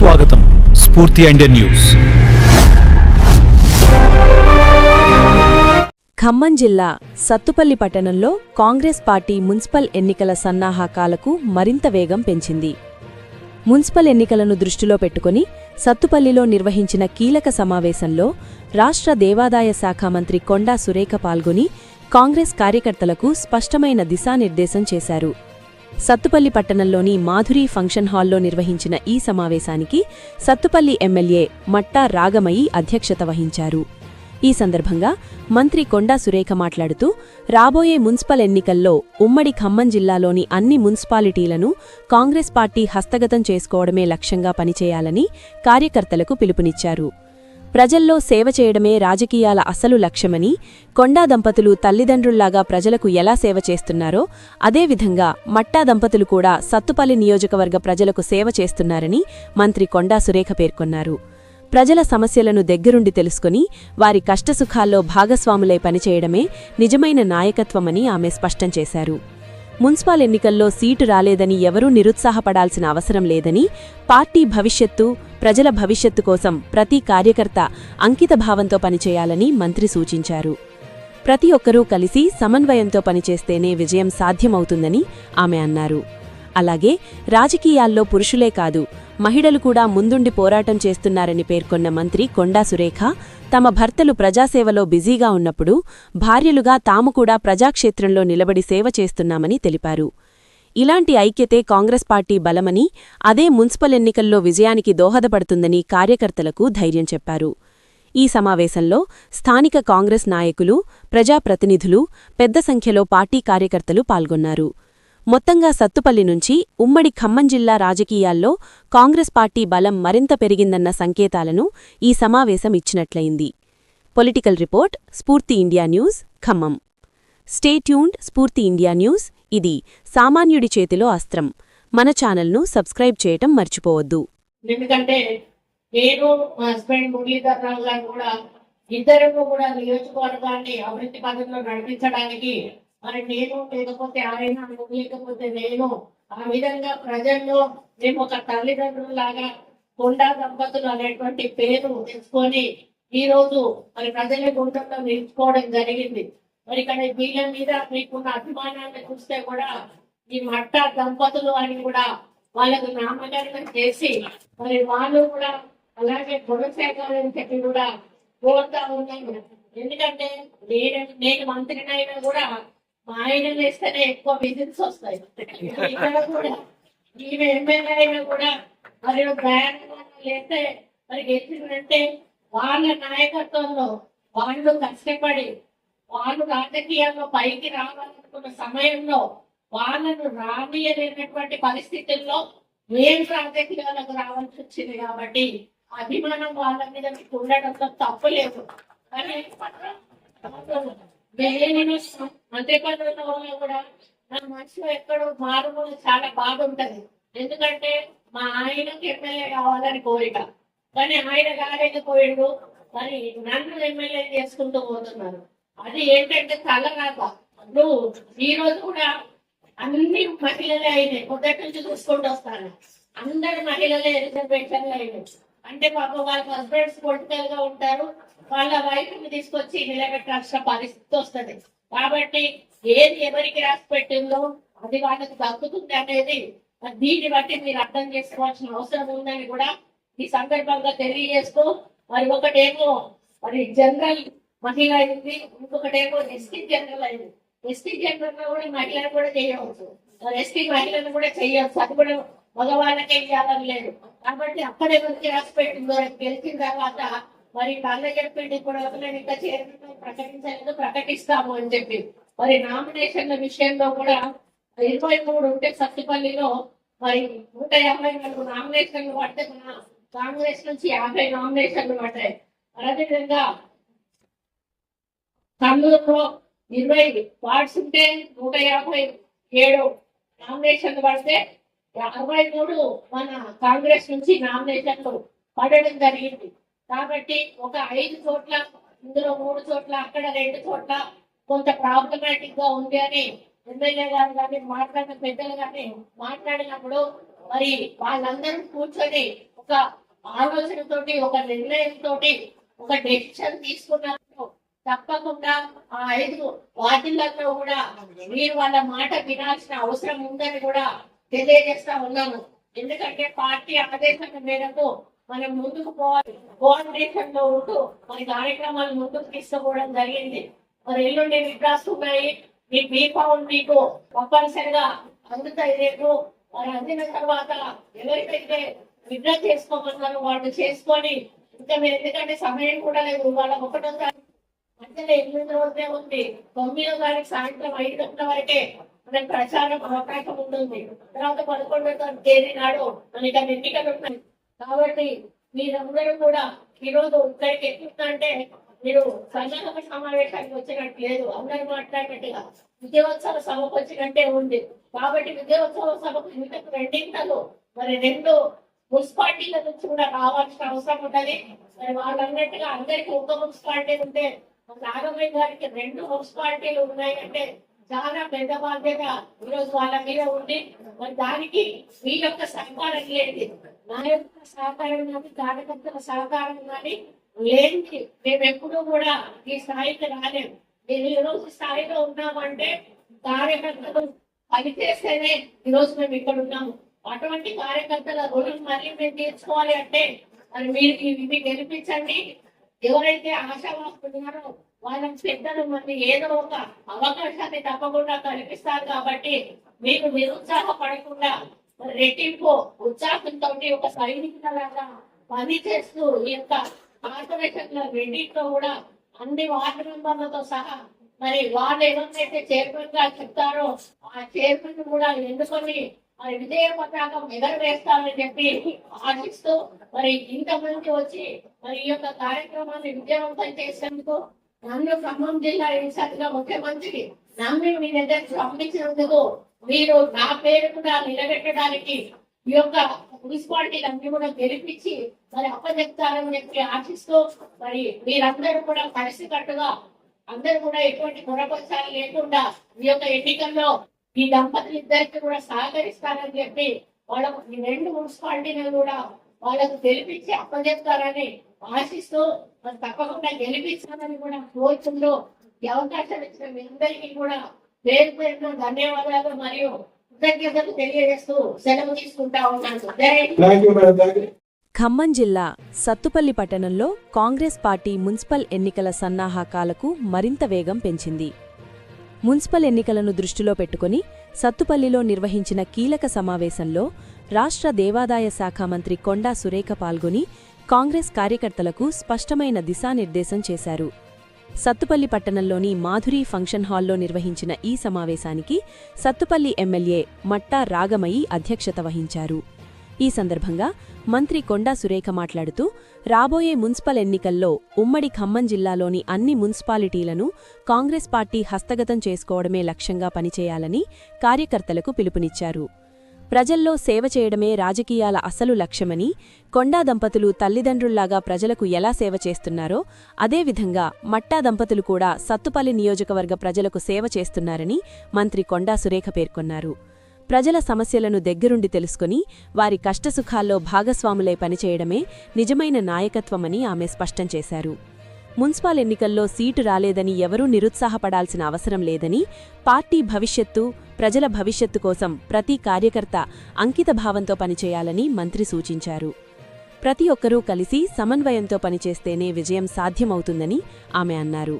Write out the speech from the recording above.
స్వాగతం స్ఫూర్తి Indian news. Khammam జిల్లా సత్తుపల్లి పట్టణంలో కాంగ్రెస్ పార్టీ మున్సిపల్ ఎన్నికల సన్నాహకాలకు మరింత వేగం పెంచింది. మున్సిపల్ ఎన్నికలను దృష్టిలో పెట్టుకుని సత్తుపల్లిలో నిర్వహించిన కీలక సమావేశంలో రాష్ట్ర దేవాదాయ శాఖ మంత్రి కొండా సురేఖ పాల్గొని కాంగ్రెస్ కార్యకర్తలకు స్పష్టమైన దిశానిర్దేశం చేశారు. సత్తుపల్లి పట్టణంలోని మాధురి ఫంక్షన్ హాల్లో నిర్వహించిన ఈ సమావేశానికి సత్తుపల్లి ఎమ్మెల్యే మట్టా రాగమయి అధ్యక్షత వహించారు. ఈ సందర్భంగా మంత్రి కొండా సురేఖ మాట్లాడుతూ రాబోయే మున్సిపల్ ఎన్నికల్లో ఉమ్మడి ఖమ్మం జిల్లాలోని అన్ని మున్సిపాలిటీలను కాంగ్రెస్ పార్టీ హస్తగతం చేసుకోవడమే లక్ష్యంగా పనిచేయాలని కార్యకర్తలకు పిలుపునిచ్చారు. ప్రజల్లో సేవ చేయడమే రాజకీయాల అసలు లక్ష్యమని కొండా దంపతులు తల్లిదండ్రుల్లాగా ప్రజలకు ఎలా సేవ చేస్తున్నారో అదేవిధంగా మట్టా దంపతులు కూడా సత్తుపల్లి నియోజకవర్గ ప్రజలకు సేవ చేస్తున్నారని మంత్రి కొండా సురేఖ పేర్కొన్నారు. ప్రజల సమస్యలను దగ్గరుండి తెలుసుకుని వారి కష్టసుఖాల్లో భాగస్వాములై పనిచేయడమే నిజమైన నాయకత్వమని ఆమె స్పష్టం చేశారు. మున్సిపల్ ఎన్నికల్లో సీటు రాలేదని ఎవరూ నిరుత్సాహపడాల్సిన అవసరం లేదని పార్టీ భవిష్యత్తు ప్రజల భవిష్యత్తు కోసం ప్రతి కార్యకర్త అంకితభావంతో పనిచేయాలని మంత్రి సూచించారు. ప్రతి ఒక్కరూ కలిసి సమన్వయంతో పనిచేస్తేనే విజయం సాధ్యమవుతుందని ఆమె అన్నారు. అలాగే రాజకీయాల్లో పురుషులే కాదు మహిళలు కూడా ముందుండి పోరాటం చేస్తున్నారని పేర్కొన్న మంత్రి కొండా సురేఖ తమ భర్తలు ప్రజాసేవలో బిజీగా ఉన్నప్పుడు భార్యలుగా తాము కూడా ప్రజాక్షేత్రంలో నిలబడి సేవ చేస్తున్నామని తెలిపారు. ఇలాంటి ఐక్యతే కాంగ్రెస్ పార్టీ బలమని అదే మున్సిపల్ ఎన్నికల్లో విజయానికి దోహదపడుతుందని కార్యకర్తలకు ధైర్యం చెప్పారు. ఈ సమావేశంలో స్థానిక కాంగ్రెస్ నాయకులు ప్రజాప్రతినిధులు పెద్ద సంఖ్యలో పార్టీ కార్యకర్తలు పాల్గొన్నారు. మొత్తంగా సత్తుపల్లి నుంచి ఉమ్మడి ఖమ్మం జిల్లా రాజకీయాల్లో కాంగ్రెస్ పార్టీ బలం మరింత పెరిగిందన్న సంకేతాలను ఈ సమావేశం ఇచ్చినట్లయింది. Political report Spoorthi India news Khammam. Stay tuned Spoorthi India news ఇది సామాన్యుడి చేతిలో అస్త్రం. మన ఛానల్ను సబ్స్క్రైబ్ చేయటం మర్చిపోవద్దు. ఎందుకంటే నేను మా హస్బెండ్ మురళీధర్ రావు గారు కూడా ఇద్దరు కూడా నియోజకవర్గాన్ని అభివృద్ధి పథంలో నడిపించడానికి మరి నేను లేకపోతే ఆయన లేకపోతే నేను ఆ విధంగా ప్రజల్లో మేము ఒక తల్లిదండ్రులాగా కొండా దంపతులు అనేటువంటి పేరు తెచ్చుకొని ఈ రోజు మరి ప్రజల గుండంలో నిలుచుకోవడం జరిగింది. మరి ఇక్కడ వీళ్ళ మీద మీకున్న అభిమానాన్ని చూస్తే కూడా ఈ మట్ట దంపతులు అని కూడా వాళ్ళకు నామకరణం చేసి మరి వాళ్ళు కూడా అలాగే గుణశేఖరని చెప్పి కూడా కోరుతా ఉన్నాను ఎందుకంటే నేను నేను మంత్రినైనా కూడా ఆయన వేస్తేనే ఎక్కువ విజిట్స్ వస్తాయి. ఇక్కడ కూడా ఈమె ఎమ్మెల్యే అయినా కూడా మరి ప్రయాణంగా లేస్తే మరి గెలిచిందంటే వాళ్ళ నాయకత్వంలో వాళ్ళు కష్టపడి వాళ్ళు రాజకీయాల్లో పైకి రావాలనుకున్న సమయంలో వాళ్ళను రానియలేనటువంటి పరిస్థితుల్లో మేము రాజకీయాలకు రావాల్సి వచ్చింది కాబట్టి అభిమానం వాళ్ళ మీద మీకు ఉండడంతో తప్పలేదు కానీ నేను అంతేకాదు కూడా నా మనసులో ఎక్కడో మారుమూల చాలా బాగుంటది. ఎందుకంటే మా ఆయనకి ఎమ్మెల్యే కావాలని కోరిక. కానీ ఆయన కాలేకపోయిండు మరి నన్ను ఎమ్మెల్యే చేసుకుంటూ పోతున్నారు. అది ఏంటంటే తలరాత. నువ్వు ఈ రోజు కూడా అన్ని మహిళలే అయినాయి. మొదటి నుంచి చూసుకుంటూ వస్తాను. అందరు మహిళలే రిజర్వేషన్లు అయినాయి. అంటే పాప వాళ్ళ హస్బెండ్స్ పొలిటికల్గా ఉంటారు. వాళ్ళ వైఫ్ తీసుకొచ్చి నిలబెట్టాల్సిన పరిస్థితి వస్తుంది. కాబట్టి ఏది ఎవరికి రాసి పెట్టిందో అది వాళ్ళకి దక్కుతుంది అనేది దీన్ని బట్టి మీరు అర్థం చేసుకోవాల్సిన అవసరం ఉందని కూడా ఈ సందర్భంగా తెలియజేస్తూ మరి ఒకటేమో మరి జనరల్ మహిళ అయింది ఇంకొకటేమో ఎస్టీ జనరల్ అయింది. ఎస్టీ జనరల్లో కూడా మహిళలు కూడా చేయవచ్చు. మరి ఎస్టీ మహిళను కూడా చేయవచ్చు. అది కూడా మగవాళ్ళకే ఇవ్వాలని లేదు. కాబట్టి అక్కడ ఎవరికి రాసి పెట్టిందో గెలిచిన తర్వాత మరి వాళ్ళ చెప్పింది కూడా నేను ఇంకా చైర్మన్ ప్రకటించలేదు ప్రకటిస్తాము అని చెప్పి. మరి నామినేషన్ల విషయంలో కూడా ఇరవై మూడు ఉంటే సత్తిపల్లిలో మరి నూట యాభై నాలుగు నామినేషన్లు పడితే మన కాంగ్రెస్ నుంచి యాభై నామినేషన్లు పడ్డాయి. అదేవిధంగా కర్నూలులో ఇరవై వార్డ్స్ ఉంటే నూట యాభై ఏడు నామినేషన్లు పడితే అరవై మూడు మన కాంగ్రెస్ నుంచి నామినేషన్లు పడడం జరిగింది. కాబట్టి ఒక ఐదు చోట్ల ఇందులో మూడు చోట్ల అక్కడ రెండు చోట్ల కొంత ప్రాబ్లమాటిక్గా ఉంది అని ఎమ్మెల్యే గారు కానీ మాట్లాడిన పెద్దలు కానీ మాట్లాడినప్పుడు మరి వాళ్ళందరూ కూర్చొని ఒక ఆలోచనతోటి ఒక నిర్ణయంతో ఒక డెసిషన్ తీసుకున్నారు తప్పకుండా ఆ ఐదు వాటిల్లో కూడా మీరు వాళ్ళ మాట వినాల్సిన అవసరం ఉందని కూడా తెలియజేస్తా ఉన్నాను ఎందుకంటే పార్టీ ఆదేశాల మేరకు మనం ముందుకు పోవాలి. కోఆర్డినేషన్లో ఉంటూ మన కార్యక్రమాలు ముందుకు తీసుకోవడం జరిగింది. మరి ఎల్లుండి విగ్రాస్ ఉన్నాయి మీ బీ మీకు తప్పనిసరిగా అందుతాయి రేపు మరి అందిన తర్వాత ఎవరికైతే విడ్రా చేసుకోమన్నారో వాళ్ళు చేసుకొని ఇంకా మీరు ఎందుకంటే సమయం కూడా లేదు వాళ్ళ ఒకటో తారీఖు మధ్యలో ఎనిమిది రోజులే ఉంది. తొమ్మిదో తారీఖు సాయంత్రం ఐదు గంటల వరకే మనకి ప్రచారం అవకాశం ఉంటుంది. తర్వాత పదకొండో తేదీ నాడు మనకి అన్ని ఎన్నికలు ఉన్నాయి. కాబట్టి మీరందరూ కూడా ఈరోజు రోజు ఇక్కడికి ఎక్కుతుందంటే మీరు సన్నాహక సమావేశానికి వచ్చినట్టు లేదు. అందరూ మాట్లాడినట్టుగా విజయోత్సవ సభకు వచ్చినట్టే ఉంది. కాబట్టి విజయోత్సవ సభకు ఇంతకు రెండింతలు మరి రెండు మున్సిపాలిటీల నుంచి కూడా రావాల్సిన అవసరం ఉంటది మరి వాళ్ళన్నట్టుగా అందరికీ ఒక మున్సిపాలిటీ ఉంటే మన గారికి రెండు మున్సిపాలిటీలు ఉన్నాయంటే చాలా పెద్ద బాధ్యత ఈరోజు వాళ్ళ మీద ఉంది. మరి దానికి మీ యొక్క సహకారం లేదు. నా యొక్క సహకారం కానీ కార్యకర్తల సహకారం కానీ లేని మేము ఎప్పుడూ కూడా ఈ స్థాయికి రాలేము. మేము ఈ రోజు స్థాయిలో ఉన్నామంటే కార్యకర్తలు పనిచేస్తేనే ఈ రోజు మేము ఇక్కడ ఉన్నాము. అటువంటి కార్యకర్తల రుణం మళ్ళీ మేము తీర్చుకోవాలి అంటే మరి మీరు ఇవి గెలిపించండి. ఎవరైతే ఆశావాస్తున్నారో వాళ్ళకి పెద్దలు మరి ఏదో ఒక అవకాశాన్ని తప్పకుండా కల్పిస్తారు కాబట్టి మీకు నిరుత్సాహపడకుండా రెట్టింపు ఉత్సాహంతో ఒక సైనికులలాగా పని చేస్తూ ఈ యొక్క కార్పొరేషన్లో రెండింటిలో కూడా అన్ని వార్డు మెంబర్లతో సహా మరి వాళ్ళు ఎవరినైతే చైర్మన్గా చెప్తారో ఆ చైర్మన్ కూడా ఎన్నుకొని మరి విజయ పతాకం ఎగరవేస్తారని చెప్పి ఆశిస్తూ మరి ఇంతమంది వచ్చి మరి ఈ యొక్క కార్యక్రమాన్ని విజయవంతం చేసేందుకు నన్ను ఖమ్మం జిల్లా ఇన్ఛార్జిగా ముఖ్యమంత్రి నమ్మి మీ దగ్గర పంపించినందుకు మీరు నా పేరు కూడా నిలబెట్టడానికి ఈ యొక్క మున్సిపాలిటీలన్నీ కూడా గెలిపించి మరి అప్పచెప్తారని చెప్పి ఆశిస్తూ మరి మీరందరూ కూడా కలిసికట్టుగా అందరూ కూడా ఎటువంటి పొరపక్షాలు లేకుండా ఈ యొక్క ఎన్నికల్లో ఈ దంపతులు ఇద్దరికి కూడా సహకరిస్తారని చెప్పి వాళ్ళకు ఈ రెండు మున్సిపాలిటీలను కూడా వాళ్ళకు గెలిపించి అప్పచెప్తారని ఆశిస్తూ మరి తప్పకుండా గెలిపిస్తారని కూడా కోరుకుంటూ ఈ అవకాశం ఇచ్చిన మీ అందరికీ కూడా పేరు పేరున ధన్యవాదాలు మరియు కృతజ్ఞతలు తెలియజేస్తూ సెలవు తీసుకుంటా ఉన్నాను. ఖమ్మం జిల్లా సత్తుపల్లి పట్టణంలో కాంగ్రెస్ పార్టీ మున్సిపల్ ఎన్నికల సన్నాహకాలకు మరింత వేగం పెంచింది. మున్సిపల్ ఎన్నికలను దృష్టిలో పెట్టుకుని సత్తుపల్లిలో నిర్వహించిన కీలక సమావేశంలో రాష్ట్ర దేవాదాయ శాఖ మంత్రి కొండా సురేఖ పాల్గొని కాంగ్రెస్ కార్యకర్తలకు స్పష్టమైన దిశానిర్దేశం చేశారు. సత్తుపల్లి పట్టణంలోని మాధురి ఫంక్షన్ హాల్లో నిర్వహించిన ఈ సమావేశానికి సత్తుపల్లి ఎమ్మెల్యే మట్టా రాగమయి అధ్యక్షత వహించారు. ఈ సందర్భంగా మంత్రి కొండా సురేఖ మాట్లాడుతూ రాబోయే మున్సిపల్ ఎన్నికల్లో ఉమ్మడి ఖమ్మం జిల్లాలోని అన్ని మున్సిపాలిటీలను కాంగ్రెస్ పార్టీ హస్తగతం చేసుకోవడమే లక్ష్యంగా పనిచేయాలని కార్యకర్తలకు పిలుపునిచ్చారు. ప్రజల్లో సేవ చేయడమే రాజకీయాల అసలు లక్ష్యమని కొండా దంపతులు తల్లిదండ్రుల్లాగా ప్రజలకు ఎలా సేవ చేస్తున్నారో అదేవిధంగా మట్టా దంపతులు కూడా సత్తుపల్లి నియోజకవర్గ ప్రజలకు సేవ చేస్తున్నారని మంత్రి కొండా సురేఖ పేర్కొన్నారు. ప్రజల సమస్యలను దగ్గరుండి తెలుసుకుని వారి కష్టసుఖాల్లో భాగస్వాములై పనిచేయడమే నిజమైన నాయకత్వమని ఆమె స్పష్టం చేశారు. మున్సిపల్ ఎన్నికల్లో సీటు రాలేదని ఎవరూ నిరుత్సాహపడాల్సిన అవసరం లేదని పార్టీ భవిష్యత్తు ప్రజల భవిష్యత్తు కోసం ప్రతి కార్యకర్త అంకితభావంతో పనిచేయాలని మంత్రి సూచించారు. ప్రతి ఒక్కరూ కలిసి సమన్వయంతో పనిచేస్తేనే విజయం సాధ్యమవుతుందని ఆమె అన్నారు.